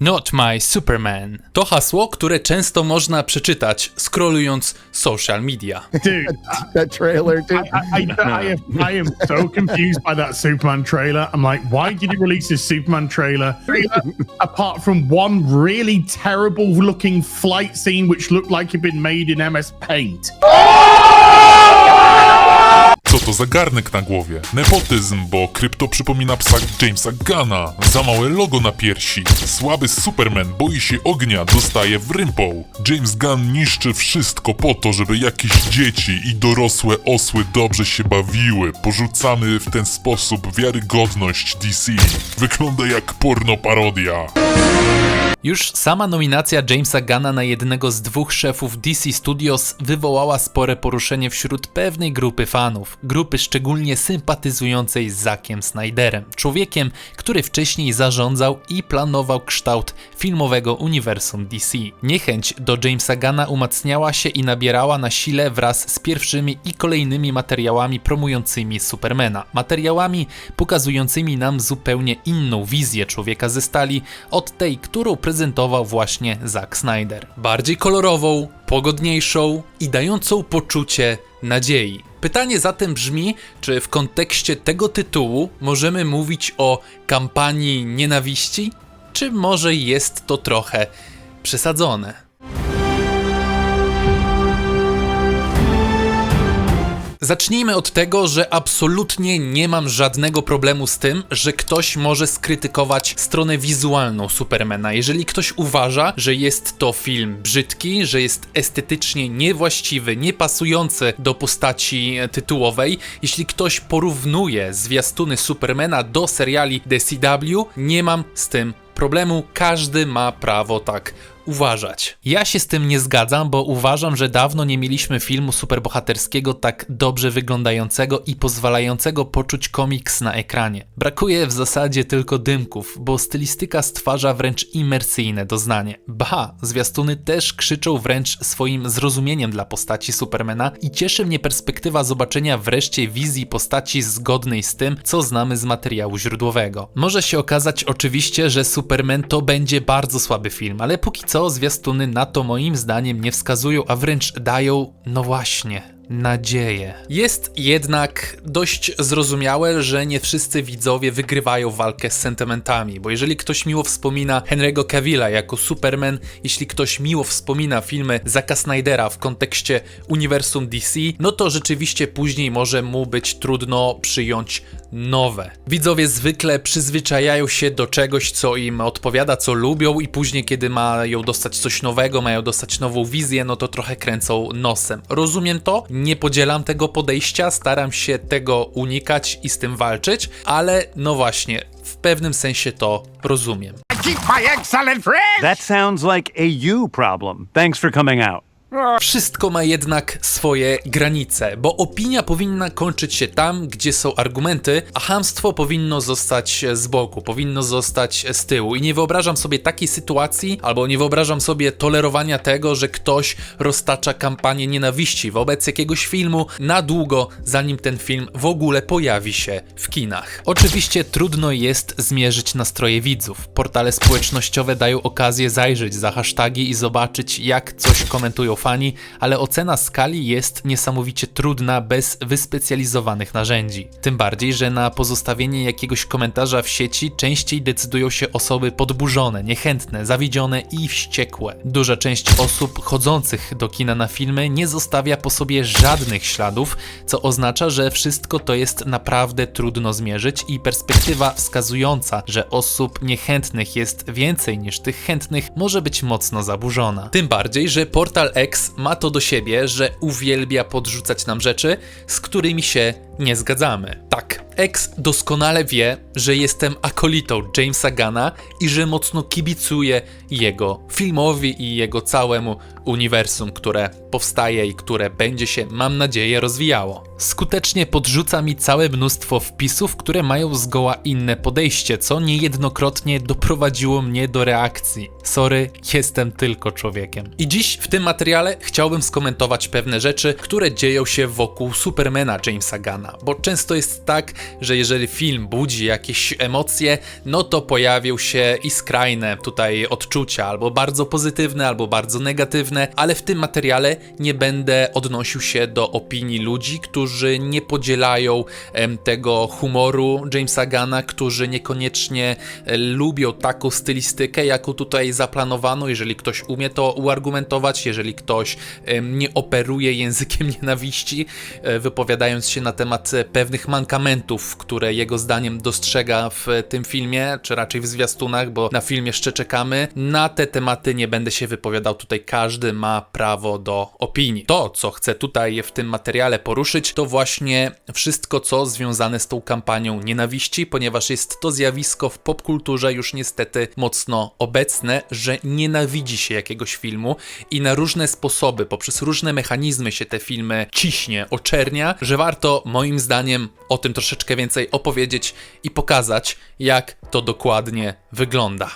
Not my Superman. To hasło, które często można przeczytać scrollując social media. Dude, that trailer, dude. I, I, I, am, I am so confused by that Superman trailer. I'm like, why did you release this Superman trailer? Apart from one really terrible looking flight scene, which looked like it'd been made in MS Paint. Oh! Co to za garnek na głowie? Nepotyzm, bo krypto przypomina psa Jamesa Gana. Za małe logo na piersi. Słaby Superman boi się ognia, dostaje w rympą. James Gunn niszczy wszystko po to, żeby jakieś dzieci i dorosłe osły dobrze się bawiły. Porzucamy w ten sposób wiarygodność DC. Wygląda jak porno parodia. Już sama nominacja Jamesa Gana na jednego z dwóch szefów DC Studios wywołała spore poruszenie wśród pewnej grupy fanów. Grupy szczególnie sympatyzującej z Zackiem Snyderem, człowiekiem, który wcześniej zarządzał i planował kształt filmowego uniwersum DC. Niechęć do Jamesa Gana umacniała się i nabierała na sile wraz z pierwszymi i kolejnymi materiałami promującymi Supermana. Materiałami pokazującymi nam zupełnie inną wizję człowieka ze stali od tej, którą prezentował właśnie Zack Snyder. Bardziej kolorową, pogodniejszą i dającą poczucie nadziei. Pytanie zatem brzmi, czy w kontekście tego tytułu możemy mówić o kampanii nienawiści? Czy może jest to trochę przesadzone? Zacznijmy od tego, że absolutnie nie mam żadnego problemu z tym, że ktoś może skrytykować stronę wizualną Supermana. Jeżeli ktoś uważa, że jest to film brzydki, że jest estetycznie niewłaściwy, niepasujący do postaci tytułowej, jeśli ktoś porównuje zwiastuny Supermana do seriali The CW, nie mam z tym problemu. Każdy ma prawo tak uważać. Ja się z tym nie zgadzam, bo uważam, że dawno nie mieliśmy filmu superbohaterskiego tak dobrze wyglądającego i pozwalającego poczuć komiks na ekranie. Brakuje w zasadzie tylko dymków, bo stylistyka stwarza wręcz imersyjne doznanie. Ba, zwiastuny też krzyczą wręcz swoim zrozumieniem dla postaci Supermana i cieszy mnie perspektywa zobaczenia wreszcie wizji postaci zgodnej z tym, co znamy z materiału źródłowego. Może się okazać oczywiście, że Superman to będzie bardzo słaby film, ale póki co co zwiastuny na to moim zdaniem nie wskazują, a wręcz dają, no właśnie, nadzieję. Jest jednak dość zrozumiałe, że nie wszyscy widzowie wygrywają walkę z sentymentami, bo jeżeli ktoś miło wspomina Henry'ego Cavilla jako Superman, jeśli ktoś miło wspomina filmy Zacka Snydera w kontekście uniwersum DC, no to rzeczywiście później może mu być trudno przyjąć nowe. Widzowie zwykle przyzwyczajają się do czegoś, co im odpowiada, co lubią i później, kiedy mają dostać coś nowego, mają dostać nową wizję, no to trochę kręcą nosem. Rozumiem to, nie podzielam tego podejścia, staram się tego unikać i z tym walczyć, ale no właśnie, w pewnym sensie to rozumiem. keep my excellent friend. That sounds like a you problem. Thanks for coming out. Wszystko ma jednak swoje granice, bo opinia powinna kończyć się tam, gdzie są argumenty, a hamstwo powinno zostać z boku, powinno zostać z tyłu. I nie wyobrażam sobie takiej sytuacji, albo nie wyobrażam sobie tolerowania tego, że ktoś roztacza kampanię nienawiści wobec jakiegoś filmu na długo, zanim ten film w ogóle pojawi się w kinach. Oczywiście trudno jest zmierzyć nastroje widzów. Portale społecznościowe dają okazję zajrzeć za hasztagi i zobaczyć, jak coś komentują fani, ale ocena skali jest niesamowicie trudna bez wyspecjalizowanych narzędzi. Tym bardziej, że na pozostawienie jakiegoś komentarza w sieci częściej decydują się osoby podburzone, niechętne, zawiedzione i wściekłe. Duża część osób chodzących do kina na filmy nie zostawia po sobie żadnych śladów, co oznacza, że wszystko to jest naprawdę trudno zmierzyć i perspektywa wskazująca, że osób niechętnych jest więcej niż tych chętnych może być mocno zaburzona. Tym bardziej, że portal Ma to do siebie, że uwielbia podrzucać nam rzeczy, z którymi się nie zgadzamy. Tak, X doskonale wie, że jestem akolitą Jamesa Gana i że mocno kibicuję jego filmowi i jego całemu uniwersum, które powstaje i które będzie się, mam nadzieję, rozwijało. Skutecznie podrzuca mi całe mnóstwo wpisów, które mają zgoła inne podejście, co niejednokrotnie doprowadziło mnie do reakcji. Sorry, jestem tylko człowiekiem. I dziś w tym materiale chciałbym skomentować pewne rzeczy, które dzieją się wokół Supermana Jamesa Gana. Bo często jest tak, że jeżeli film budzi jakieś emocje, no to pojawią się i skrajne tutaj odczucia, albo bardzo pozytywne, albo bardzo negatywne, ale w tym materiale nie będę odnosił się do opinii ludzi, którzy nie podzielają em, tego humoru Jamesa Gana, którzy niekoniecznie e, lubią taką stylistykę, jaką tutaj zaplanowano. Jeżeli ktoś umie to uargumentować, jeżeli ktoś em, nie operuje językiem nienawiści, e, wypowiadając się na temat e, pewnych mankamentów, które jego zdaniem dostrzega w tym filmie, czy raczej w zwiastunach, bo na film jeszcze czekamy. Na te tematy nie będę się wypowiadał. Tutaj każdy ma prawo do opinii. To, co chcę tutaj w tym materiale poruszyć, to właśnie wszystko, co związane z tą kampanią nienawiści, ponieważ jest to zjawisko w popkulturze już niestety mocno obecne, że nienawidzi się jakiegoś filmu i na różne sposoby, poprzez różne mechanizmy się te filmy ciśnie, oczernia, że warto moim zdaniem o tym troszeczkę więcej opowiedzieć i pokazać, jak to dokładnie wygląda.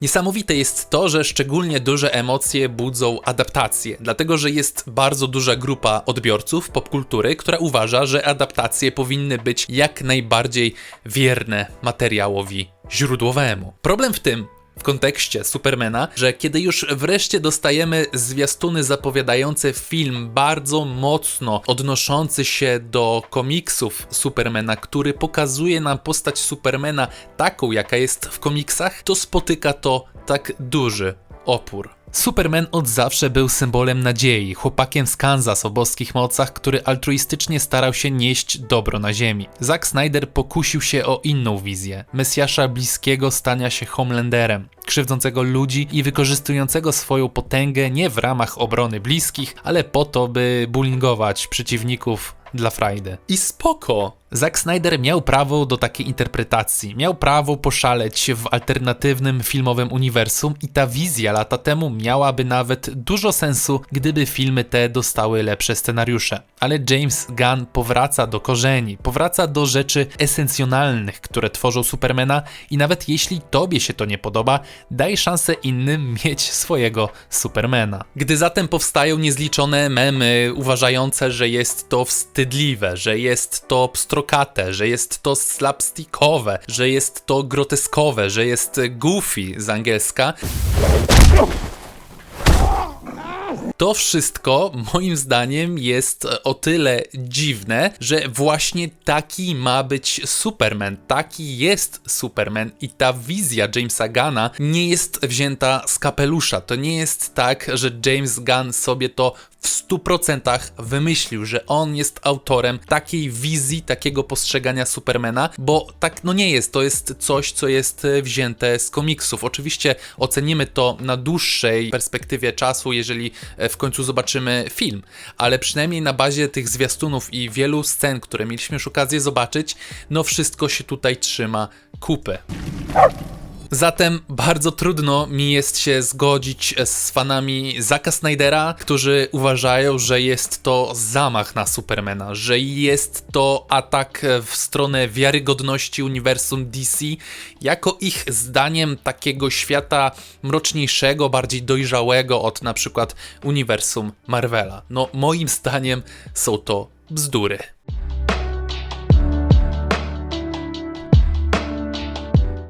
Niesamowite jest to, że szczególnie duże emocje budzą adaptacje, dlatego że jest bardzo duża grupa odbiorców popkultury, która uważa, że adaptacje powinny być jak najbardziej wierne materiałowi źródłowemu. Problem w tym, w kontekście Supermana, że kiedy już wreszcie dostajemy zwiastuny zapowiadające film bardzo mocno odnoszący się do komiksów Supermana, który pokazuje nam postać Supermana taką, jaka jest w komiksach, to spotyka to tak duży opór. Superman od zawsze był symbolem nadziei, chłopakiem z Kansas o boskich mocach, który altruistycznie starał się nieść dobro na ziemi. Zack Snyder pokusił się o inną wizję, Mesjasza bliskiego stania się Homelanderem, krzywdzącego ludzi i wykorzystującego swoją potęgę nie w ramach obrony bliskich, ale po to, by bullyingować przeciwników dla frajdy. I spoko! Zack Snyder miał prawo do takiej interpretacji, miał prawo poszaleć w alternatywnym filmowym uniwersum i ta wizja lata temu miałaby nawet dużo sensu, gdyby filmy te dostały lepsze scenariusze. Ale James Gunn powraca do korzeni, powraca do rzeczy esencjonalnych, które tworzą Supermana i nawet jeśli tobie się to nie podoba, daj szansę innym mieć swojego Supermana. Gdy zatem powstają niezliczone memy uważające, że jest to wstydliwe, że jest to pstrokate, że jest to slapstickowe, że jest to groteskowe, że jest goofy z angielska, to wszystko moim zdaniem jest o tyle dziwne, że właśnie taki ma być Superman, taki jest Superman i ta wizja Jamesa Gana nie jest wzięta z kapelusza. To nie jest tak, że James Gunn sobie to w 100% wymyślił, że on jest autorem takiej wizji, takiego postrzegania Supermana, bo tak no nie jest, to jest coś, co jest e, wzięte z komiksów. Oczywiście ocenimy to na dłuższej perspektywie czasu, jeżeli e, w końcu zobaczymy film, ale przynajmniej na bazie tych zwiastunów i wielu scen, które mieliśmy już okazję zobaczyć, no wszystko się tutaj trzyma kupy. Zatem bardzo trudno mi jest się zgodzić z fanami Zacka Snydera, którzy uważają, że jest to zamach na Supermana, że jest to atak w stronę wiarygodności uniwersum DC, jako ich zdaniem takiego świata mroczniejszego, bardziej dojrzałego od na przykład uniwersum Marvela. No moim zdaniem są to bzdury.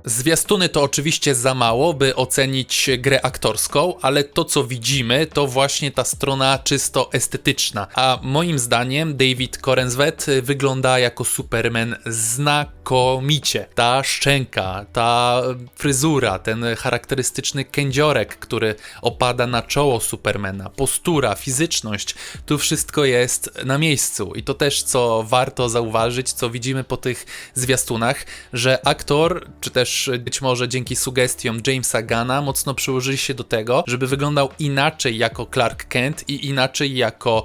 Zwiastuny to oczywiście za mało, by ocenić grę aktorską, ale to co widzimy to właśnie ta strona czysto estetyczna. A moim zdaniem David Corenswet wygląda jako Superman znakomicie. Ta szczęka, ta fryzura, ten charakterystyczny kędziorek, który opada na czoło Supermana, postura, fizyczność, tu wszystko jest na miejscu. I to też co warto zauważyć, co widzimy po tych zwiastunach, że aktor, czy też być może dzięki sugestiom Jamesa Gana mocno przyłożyli się do tego, żeby wyglądał inaczej jako Clark Kent i inaczej jako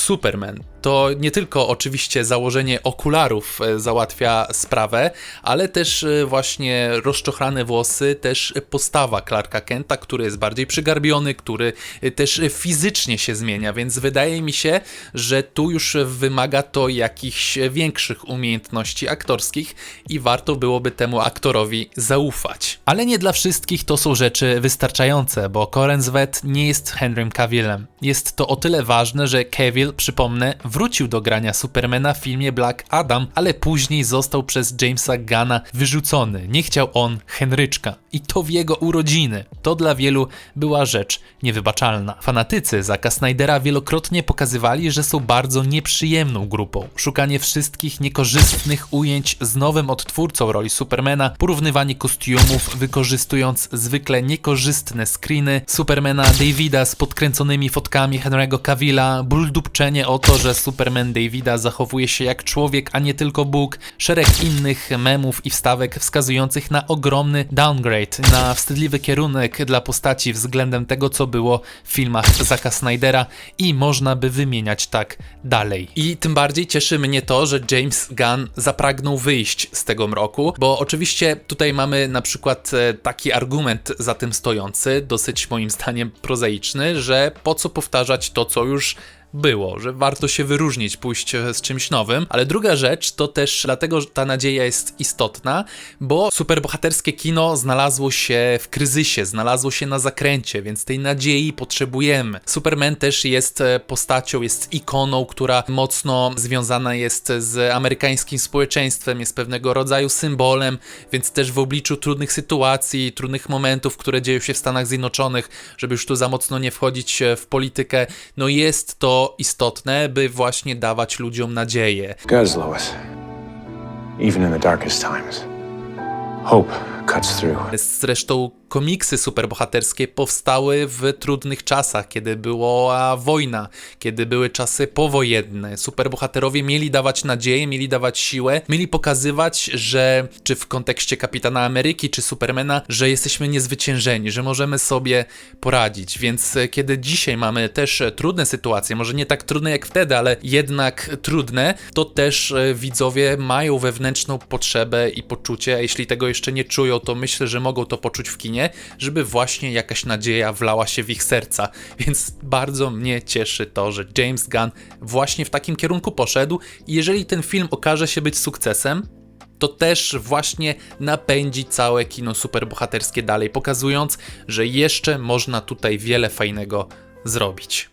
Superman. To nie tylko oczywiście założenie okularów e, załatwia sprawę, ale też e, właśnie rozczochrane włosy, też postawa Clarka Kenta, który jest bardziej przygarbiony, który e, też fizycznie się zmienia, więc wydaje mi się, że tu już wymaga to jakichś większych umiejętności aktorskich i warto byłoby temu aktorowi zaufać. Ale nie dla wszystkich to są rzeczy wystarczające, bo Coren Zwet nie jest Henrym Cavillem. Jest to o tyle ważne, że Cavill, przypomnę, wrócił do grania Supermana w filmie Black Adam, ale później został przez Jamesa Gana wyrzucony. Nie chciał on Henryczka. I to w jego urodziny. To dla wielu była rzecz niewybaczalna. Fanatycy Zaka Snydera wielokrotnie pokazywali, że są bardzo nieprzyjemną grupą. Szukanie wszystkich niekorzystnych ujęć z nowym odtwórcą roli Supermana, porównywanie kostiumów, wykorzystując zwykle niekorzystne screeny Supermana Davida z podkręconymi fotkami Henry'ego Cavilla, ból dupczenie o to, że Superman Davida zachowuje się jak człowiek, a nie tylko Bóg, szereg innych memów i wstawek wskazujących na ogromny downgrade, na wstydliwy kierunek dla postaci względem tego, co było w filmach Zaka Snydera i można by wymieniać tak dalej. I tym bardziej cieszy mnie to, że James Gunn zapragnął wyjść z tego mroku, bo oczywiście tutaj mamy na przykład e, taki argument za tym stojący, dosyć moim zdaniem prozaiczny, że po co powtarzać to, co już było, że warto się wyróżnić, pójść e, z czymś nowym, ale druga rzecz to też dlatego, że ta nadzieja jest istotna, bo superbohaterskie kino znalazło się w kryzysie, znalazło się na zakręcie, więc tej nadziei potrzebujemy. Superman też jest e, postacią, jest ikoną, która mocno związana jest z amerykańskim społeczeństwem, jest pewnego rodzaju symbolem, więc też w obliczu trudnych sytuacji, trudnych momentów, które dzieją się w Stanach Zjednoczonych, żeby już tu za mocno nie wchodzić e, w politykę, no jest to istotne, by właśnie dawać ludziom nadzieję. Gods, Lois. Even in the darkest times, hope. Zresztą komiksy superbohaterskie powstały w trudnych czasach, kiedy była wojna, kiedy były czasy powojenne. Superbohaterowie mieli dawać nadzieję, mieli dawać siłę, mieli pokazywać, że czy w kontekście Kapitana Ameryki, czy Supermana, że jesteśmy niezwyciężeni, że możemy sobie poradzić. Więc e, kiedy dzisiaj mamy też e, trudne sytuacje, może nie tak trudne jak wtedy, ale jednak trudne, to też e, widzowie mają wewnętrzną potrzebę i poczucie, a jeśli tego jeszcze nie czują, to myślę, że mogą to poczuć w kinie, żeby właśnie jakaś nadzieja wlała się w ich serca. Więc bardzo mnie cieszy to, że James Gunn właśnie w takim kierunku poszedł i jeżeli ten film okaże się być sukcesem, to też właśnie napędzi całe kino superbohaterskie dalej, pokazując, że jeszcze można tutaj wiele fajnego zrobić.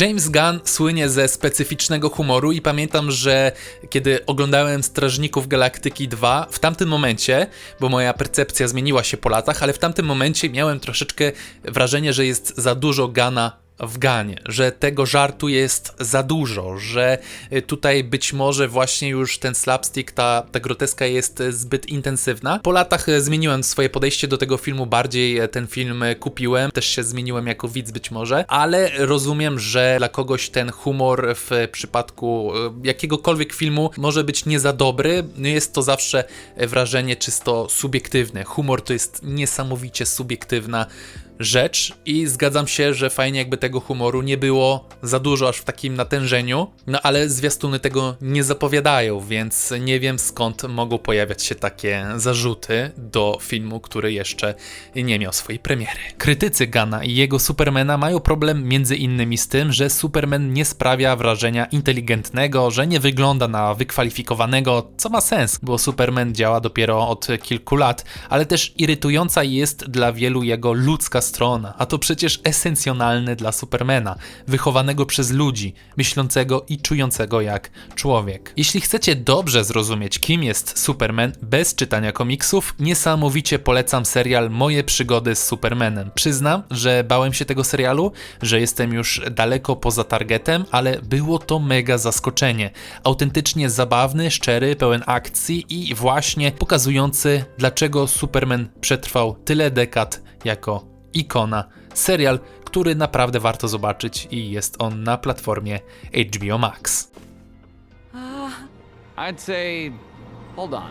James Gunn słynie ze specyficznego humoru i pamiętam, że kiedy oglądałem Strażników Galaktyki 2, w tamtym momencie, bo moja percepcja zmieniła się po latach, ale w tamtym momencie miałem troszeczkę wrażenie, że jest za dużo Gana w Ganie, że tego żartu jest za dużo, że y, tutaj być może właśnie już ten slapstick, ta, ta groteska jest zbyt intensywna. Po latach y, zmieniłem swoje podejście do tego filmu, bardziej y, ten film kupiłem, też się zmieniłem jako widz być może, ale rozumiem, że dla kogoś ten humor w przypadku jakiegokolwiek filmu może być nie za dobry. Jest to zawsze wrażenie czysto subiektywne. Humor to jest niesamowicie subiektywna rzecz i zgadzam się, że fajnie jakby tego humoru nie było za dużo aż w takim natężeniu, no ale zwiastuny tego nie zapowiadają, więc nie wiem skąd mogą pojawiać się takie zarzuty do filmu, który jeszcze nie miał swojej premiery. Krytycy Gana i jego Supermana mają problem między innymi z tym, że Superman nie sprawia wrażenia inteligentnego, że nie wygląda na wykwalifikowanego, co ma sens, bo Superman działa dopiero od kilku lat, ale też irytująca jest dla wielu jego ludzka strona, a to przecież esencjonalne dla Supermana, wychowanego przez ludzi, myślącego i czującego jak człowiek. Jeśli chcecie dobrze zrozumieć, kim jest Superman bez czytania komiksów, niesamowicie polecam serial Moje przygody z Supermanem. Przyznam, że bałem się tego serialu, że jestem już daleko poza targetem, ale było to mega zaskoczenie. Autentycznie zabawny, szczery, pełen akcji i właśnie pokazujący, dlaczego Superman przetrwał tyle dekad jako ikona. Serial, który naprawdę warto zobaczyć i jest on na platformie HBO Max. I'd say, hold on.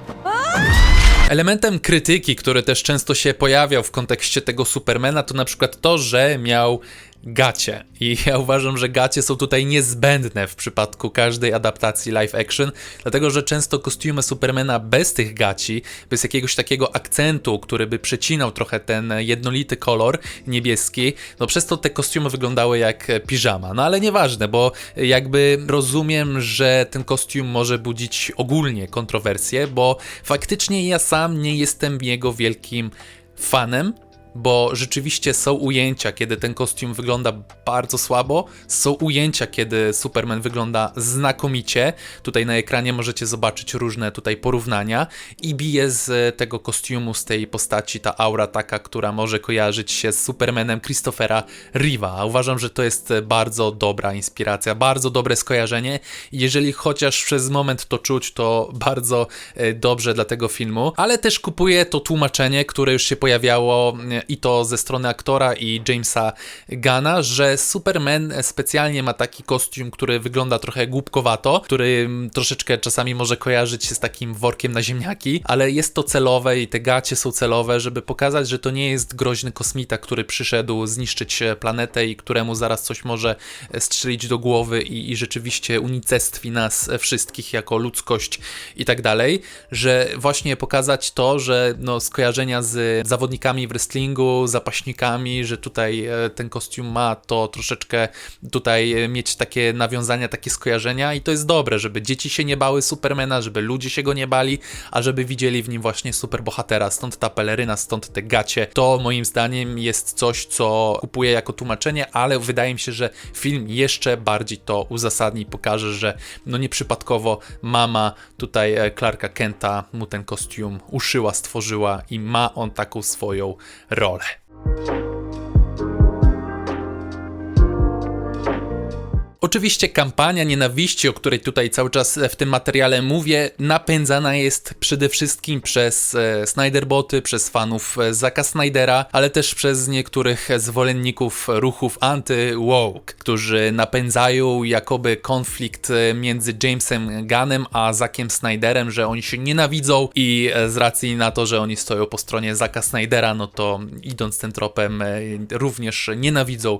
Elementem krytyki, który też często się pojawiał w kontekście tego Supermana, to na przykład to, że miał gacie. I ja uważam, że gacie są tutaj niezbędne w przypadku każdej adaptacji live action, dlatego że często kostiumy Supermana bez tych gaci, bez jakiegoś takiego akcentu, który by przecinał trochę ten jednolity kolor niebieski, no przez to te kostiumy wyglądały jak piżama. No ale nieważne, bo jakby rozumiem, że ten kostium może budzić ogólnie kontrowersje, bo faktycznie ja sam nie jestem jego wielkim fanem, bo rzeczywiście są ujęcia, kiedy ten kostium wygląda bardzo słabo, są ujęcia, kiedy Superman wygląda znakomicie. Tutaj na ekranie możecie zobaczyć różne tutaj porównania i bije z tego kostiumu, z tej postaci ta aura taka, która może kojarzyć się z Supermanem Christophera Reeve'a. A Uważam, że to jest bardzo dobra inspiracja, bardzo dobre skojarzenie. Jeżeli chociaż przez moment to czuć, to bardzo e, dobrze dla tego filmu, ale też kupuję to tłumaczenie, które już się pojawiało e, i to ze strony aktora i Jamesa Gana, że Superman specjalnie ma taki kostium, który wygląda trochę głupkowato, który troszeczkę czasami może kojarzyć się z takim workiem na ziemniaki, ale jest to celowe i te gacie są celowe, żeby pokazać, że to nie jest groźny kosmita, który przyszedł zniszczyć planetę i któremu zaraz coś może strzelić do głowy i, i rzeczywiście unicestwi nas wszystkich jako ludzkość i tak dalej, że właśnie pokazać to, że no, skojarzenia z zawodnikami w wrestlingu, zapaśnikami, że tutaj e, ten kostium ma to troszeczkę tutaj e, mieć takie nawiązania, takie skojarzenia i to jest dobre, żeby dzieci się nie bały Supermana, żeby ludzie się go nie bali, a żeby widzieli w nim właśnie superbohatera, stąd ta peleryna, stąd te gacie. To moim zdaniem jest coś, co kupuję jako tłumaczenie, ale wydaje mi się, że film jeszcze bardziej to uzasadni, pokaże, że no nieprzypadkowo mama tutaj e, Clarka Kenta mu ten kostium uszyła, stworzyła i ma on taką swoją errore. Oczywiście kampania nienawiści, o której tutaj cały czas w tym materiale mówię, napędzana jest przede wszystkim przez e, Snyderboty, przez fanów e, Zaka Snydera, ale też przez niektórych zwolenników ruchów anty-woke, którzy napędzają jakoby konflikt e, między Jamesem Gunnem a Zakiem Snyderem, że oni się nienawidzą i e, z racji na to, że oni stoją po stronie Zaka Snydera, no to idąc tym tropem e, również nienawidzą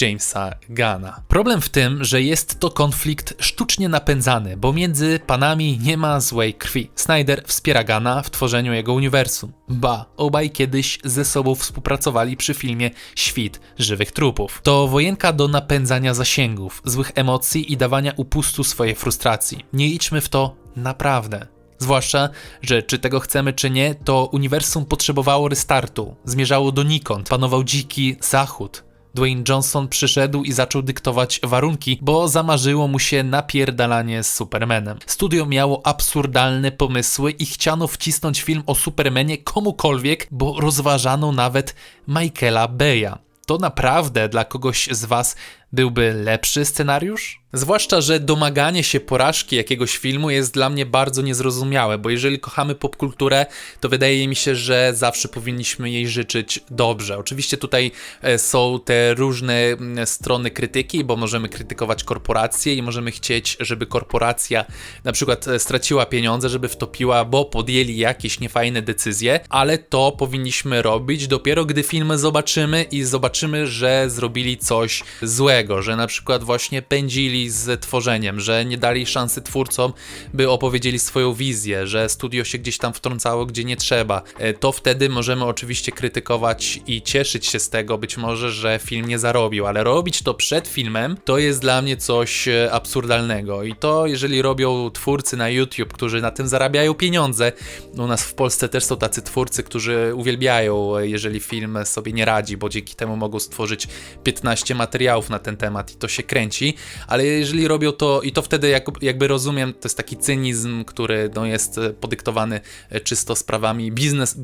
Jamesa Gana. Problem w tym, że jest to konflikt sztucznie napędzany, bo między panami nie ma złej krwi. Snyder wspiera Gana w tworzeniu jego uniwersum. Ba, obaj kiedyś ze sobą współpracowali przy filmie Świt żywych trupów. To wojenka do napędzania zasięgów, złych emocji i dawania upustu swojej frustracji. Nie idźmy w to naprawdę. Zwłaszcza, że czy tego chcemy, czy nie, to uniwersum potrzebowało restartu. Zmierzało donikąd, panował dziki zachód. Dwayne Johnson przyszedł i zaczął dyktować warunki, bo zamarzyło mu się napierdalanie z Supermanem. Studio miało absurdalne pomysły i chciano wcisnąć film o Supermanie komukolwiek, bo rozważano nawet Michaela Beya. To naprawdę dla kogoś z was byłby lepszy scenariusz? Zwłaszcza, że domaganie się porażki jakiegoś filmu jest dla mnie bardzo niezrozumiałe, bo jeżeli kochamy popkulturę, to wydaje mi się, że zawsze powinniśmy jej życzyć dobrze. Oczywiście tutaj e, są te różne mm, strony krytyki, bo możemy krytykować korporacje i możemy chcieć, żeby korporacja na przykład e, straciła pieniądze, żeby wtopiła, bo podjęli jakieś niefajne decyzje, ale to powinniśmy robić dopiero gdy filmy zobaczymy i zobaczymy, że zrobili coś złego, że na przykład właśnie pędzili z tworzeniem, że nie dali szansy twórcom, by opowiedzieli swoją wizję, że studio się gdzieś tam wtrącało, gdzie nie trzeba. E, To wtedy możemy oczywiście krytykować i cieszyć się z tego, być może, że film nie zarobił, ale robić to przed filmem to jest dla mnie coś e, absurdalnego. I to, jeżeli robią twórcy na YouTube, którzy na tym zarabiają pieniądze, u nas w Polsce też są tacy twórcy, którzy uwielbiają, e, jeżeli film sobie nie radzi, bo dzięki temu mogą stworzyć 15 materiałów na ten temat i to się kręci, ale jeżeli robią to i to wtedy jak, jakby rozumiem, to jest taki cynizm, który no, jest e, podyktowany e, czysto sprawami biznes,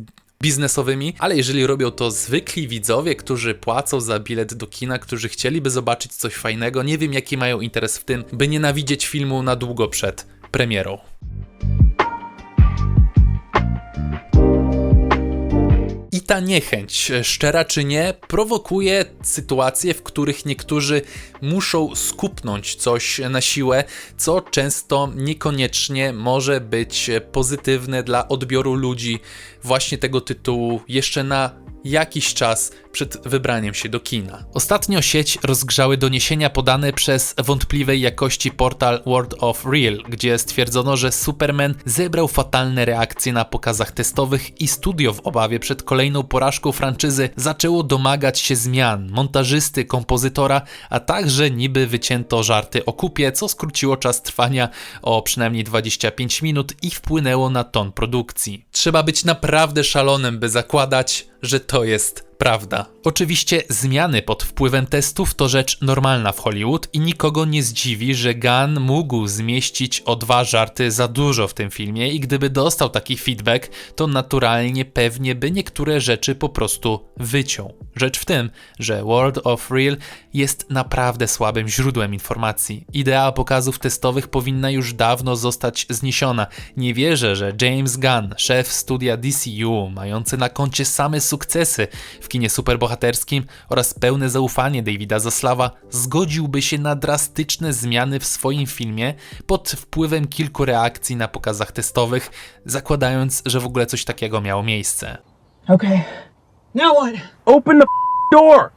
biznesowymi, ale jeżeli robią to zwykli widzowie, którzy płacą za bilet do kina, którzy chcieliby zobaczyć coś fajnego, nie wiem jaki mają interes w tym, by nienawidzieć filmu na długo przed premierą. Ta niechęć, szczera czy nie, prowokuje sytuacje, w których niektórzy muszą skupnąć coś na siłę, co często niekoniecznie może być pozytywne dla odbioru ludzi właśnie tego tytułu jeszcze na jakiś czas przed wybraniem się do kina. Ostatnio sieć rozgrzały doniesienia podane przez wątpliwej jakości portal World of Real, gdzie stwierdzono, że Superman zebrał fatalne reakcje na pokazach testowych i studio w obawie przed kolejną porażką franczyzy zaczęło domagać się zmian montażysty, kompozytora, a także niby wycięto żarty o kupie, co skróciło czas trwania o przynajmniej 25 minut i wpłynęło na ton produkcji. Trzeba być naprawdę szalonym, by zakładać, że to jest prawda. Oczywiście zmiany pod wpływem testów to rzecz normalna w Hollywood i nikogo nie zdziwi, że Gunn mógł zmieścić o dwa żarty za dużo w tym filmie i gdyby dostał taki feedback, to naturalnie pewnie by niektóre rzeczy po prostu wyciął. Rzecz w tym, że World of Real jest naprawdę słabym źródłem informacji. Idea pokazów testowych powinna już dawno zostać zniesiona. Nie wierzę, że James Gunn, szef studia DCU, mający na koncie same sukcesy w kinie superbohaterskim oraz pełne zaufanie Davida Zaslawa, zgodziłby się na drastyczne zmiany w swoim filmie pod wpływem kilku reakcji na pokazach testowych, zakładając, że w ogóle coś takiego miało miejsce. Okay. Now what? Open the door!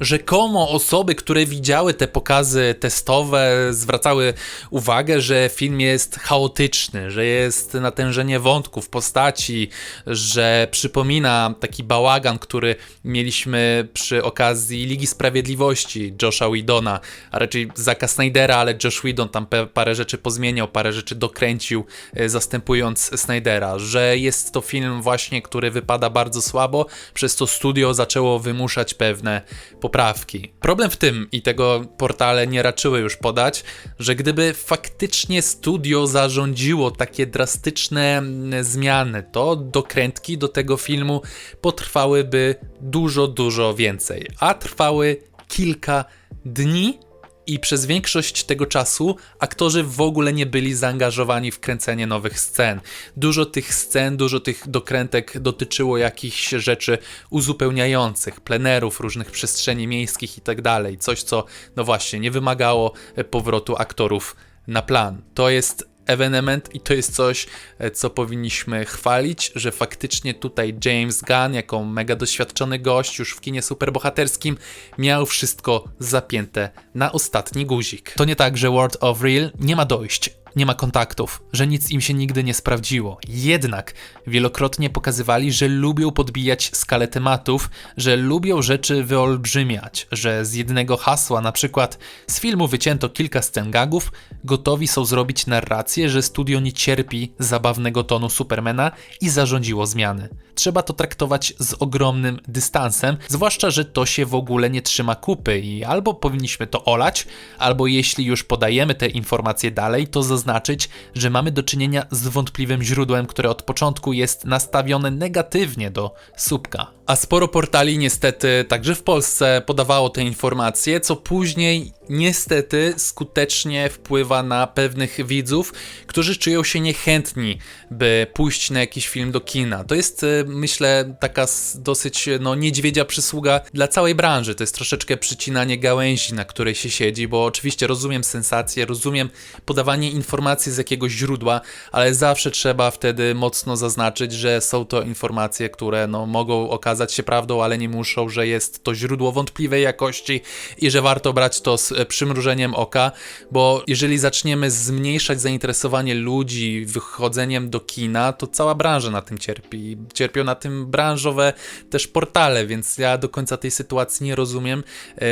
Rzekomo osoby, które widziały te pokazy testowe, zwracały uwagę, że film jest chaotyczny, że jest natężenie wątków, postaci, że przypomina taki bałagan, który mieliśmy przy okazji Ligi Sprawiedliwości Josha Whedona, a raczej Zacka Snydera, ale Josh Whedon tam parę rzeczy pozmieniał, parę rzeczy dokręcił, e, zastępując Snydera, że jest to film właśnie, który wypada bardzo słabo, przez to studio zaczęło wymuszać pewne poprawki. Problem w tym, i tego portale nie raczyły już podać, że gdyby faktycznie studio zarządziło takie drastyczne mm, zmiany, to dokrętki do tego filmu potrwałyby dużo, dużo więcej, a trwały kilka dni i przez większość tego czasu aktorzy w ogóle nie byli zaangażowani w kręcenie nowych scen. Dużo tych scen, dużo tych dokrętek dotyczyło jakichś rzeczy uzupełniających, plenerów, różnych przestrzeni miejskich i tak. Coś, co, no właśnie, nie wymagało powrotu aktorów na plan. To jest ewenement i to jest coś, e, co powinniśmy chwalić, że faktycznie tutaj James Gunn, jako mega doświadczony gość już w kinie superbohaterskim, miał wszystko zapięte na ostatni guzik. To nie tak, że World of Real nie ma dojść. Nie ma kontaktów, że nic im się nigdy nie sprawdziło. Jednak wielokrotnie pokazywali, że lubią podbijać skalę tematów, że lubią rzeczy wyolbrzymiać, że z jednego hasła, na przykład z filmu wycięto kilka scen gagów, gotowi są zrobić narrację, że studio nie cierpi zabawnego tonu Supermana i zarządziło zmiany. Trzeba to traktować z ogromnym dystansem, zwłaszcza, że to się w ogóle nie trzyma kupy i albo powinniśmy to olać, albo jeśli już podajemy te informacje dalej, to zaznaczyć, że mamy do czynienia z wątpliwym źródłem, które od początku jest nastawione negatywnie do słupka. A sporo portali niestety, także w Polsce, podawało te informacje, co później niestety skutecznie wpływa na pewnych widzów, którzy czują się niechętni, by pójść na jakiś film do kina. To jest, e, myślę, taka dosyć no, niedźwiedzia przysługa dla całej branży. To jest troszeczkę przycinanie gałęzi, na której się siedzi, bo oczywiście rozumiem sensację, rozumiem podawanie informacji z jakiegoś źródła, ale zawsze trzeba wtedy mocno zaznaczyć, że są to informacje, które no, mogą okazać się prawdą, ale nie muszą, że jest to źródło wątpliwej jakości i że warto brać to z e, przymrużeniem oka, bo jeżeli zaczniemy zmniejszać zainteresowanie ludzi wychodzeniem do kina, to cała branża na tym cierpi. Cierpią na tym branżowe też portale, więc ja do końca tej sytuacji nie rozumiem.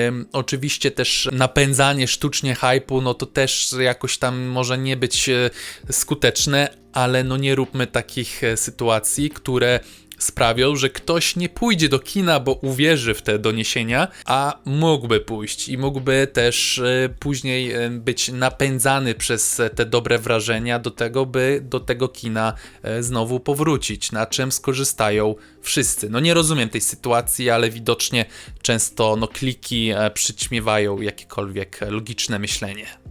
Ym, oczywiście też napędzanie sztucznie hypu, no to też jakoś tam może nie być e, skuteczne, ale no nie róbmy takich e, sytuacji, które sprawią, że ktoś nie pójdzie do kina, bo uwierzy w te doniesienia, a mógłby pójść i mógłby też e, później e, być napędzany przez te dobre wrażenia do tego, by do tego kina e, znowu powrócić, na czym skorzystają wszyscy. No nie rozumiem tej sytuacji, ale widocznie często no kliki przyćmiewają jakiekolwiek logiczne myślenie.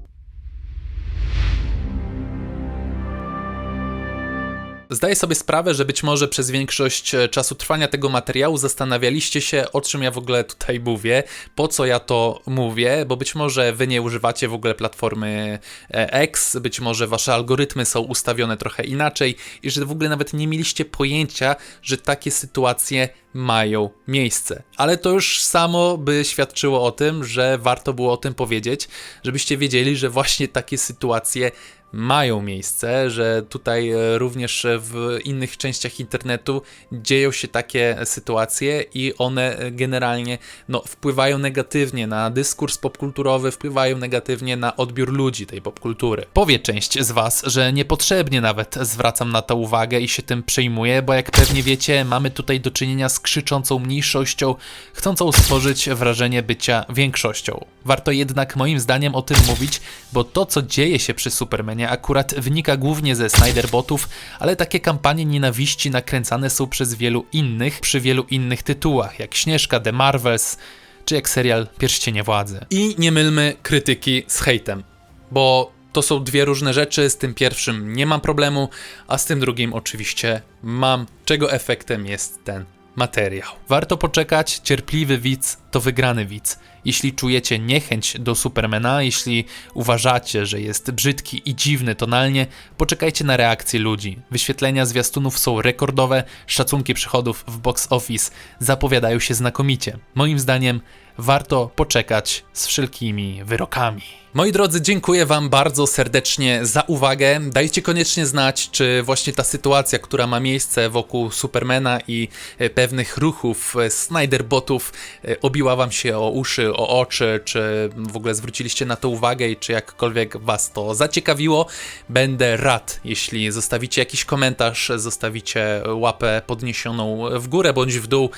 Zdaję sobie sprawę, że być może przez większość e, czasu trwania tego materiału zastanawialiście się, o czym ja w ogóle tutaj mówię, po co ja to mówię, bo być może wy nie używacie w ogóle platformy e, X, być może wasze algorytmy są ustawione trochę inaczej i że w ogóle nawet nie mieliście pojęcia, że takie sytuacje mają miejsce. Ale to już samo by świadczyło o tym, że warto było o tym powiedzieć, żebyście wiedzieli, że właśnie takie sytuacje mają miejsce, że tutaj e, również w innych częściach internetu dzieją się takie sytuacje i one e, generalnie no, wpływają negatywnie na dyskurs popkulturowy, wpływają negatywnie na odbiór ludzi tej popkultury. Powie część z Was, że niepotrzebnie nawet zwracam na to uwagę i się tym przejmuję, bo jak pewnie wiecie, mamy tutaj do czynienia z krzyczącą mniejszością, chcącą stworzyć wrażenie bycia większością. Warto jednak moim zdaniem o tym mówić, bo to co dzieje się przy Supermanie akurat wynika głównie ze Snyderbotów, ale takie kampanie nienawiści nakręcane są przez wielu innych, przy wielu innych tytułach, jak Śnieżka, The Marvels, czy jak serial Pierścienie Władzy. I nie mylmy krytyki z hejtem, bo to są dwie różne rzeczy. Z tym pierwszym nie mam problemu, a z tym drugim oczywiście mam, czego efektem jest ten materiał. Warto poczekać, cierpliwy widz to wygrany widz. Jeśli czujecie niechęć do Supermana, jeśli uważacie, że jest brzydki i dziwny tonalnie, poczekajcie na reakcję ludzi. Wyświetlenia zwiastunów są rekordowe, szacunki przychodów w box office zapowiadają się znakomicie. Moim zdaniem warto poczekać z wszelkimi wyrokami. Moi drodzy, dziękuję Wam bardzo serdecznie za uwagę. Dajcie koniecznie znać, czy właśnie ta sytuacja, która ma miejsce wokół Supermana i e, pewnych ruchów e, Snyderbotów e, obiła Wam się o uszy, o oczy, czy w ogóle zwróciliście na to uwagę i czy jakkolwiek Was to zaciekawiło. Będę rad, jeśli zostawicie jakiś komentarz, zostawicie łapę podniesioną w górę bądź w dół,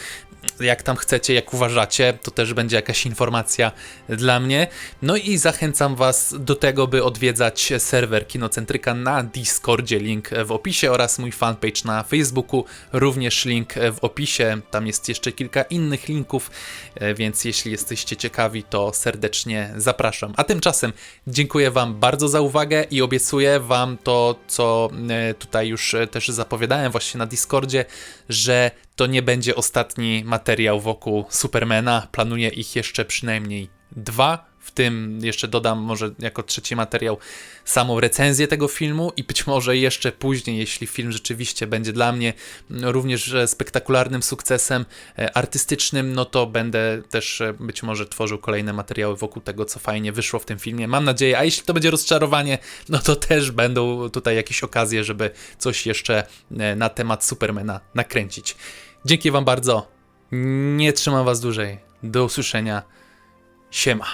jak tam chcecie, jak uważacie, to też będzie jakaś informacja dla mnie. No i zachęcam Was do tego, by odwiedzać serwer Kinocentryka na Discordzie, link w opisie oraz mój fanpage na Facebooku, również link w opisie. Tam jest jeszcze kilka innych linków, e, więc jeśli jesteście ciekawi, to serdecznie zapraszam. A tymczasem dziękuję Wam bardzo za uwagę i obiecuję Wam to, co e, tutaj już e, też zapowiadałem właśnie na Discordzie, że to nie będzie ostatni materiał wokół Supermana. Planuję ich jeszcze przynajmniej dwa. W tym jeszcze dodam może jako trzeci materiał samą recenzję tego filmu i być może jeszcze później, jeśli film rzeczywiście będzie dla mnie również spektakularnym sukcesem e, artystycznym, no to będę też e, być może tworzył kolejne materiały wokół tego, co fajnie wyszło w tym filmie. Mam nadzieję, a jeśli to będzie rozczarowanie, no to też będą tutaj jakieś okazje, żeby coś jeszcze e, na temat Supermana nakręcić. Dzięki Wam bardzo. Nie trzymam Was dłużej. Do usłyszenia. Siema.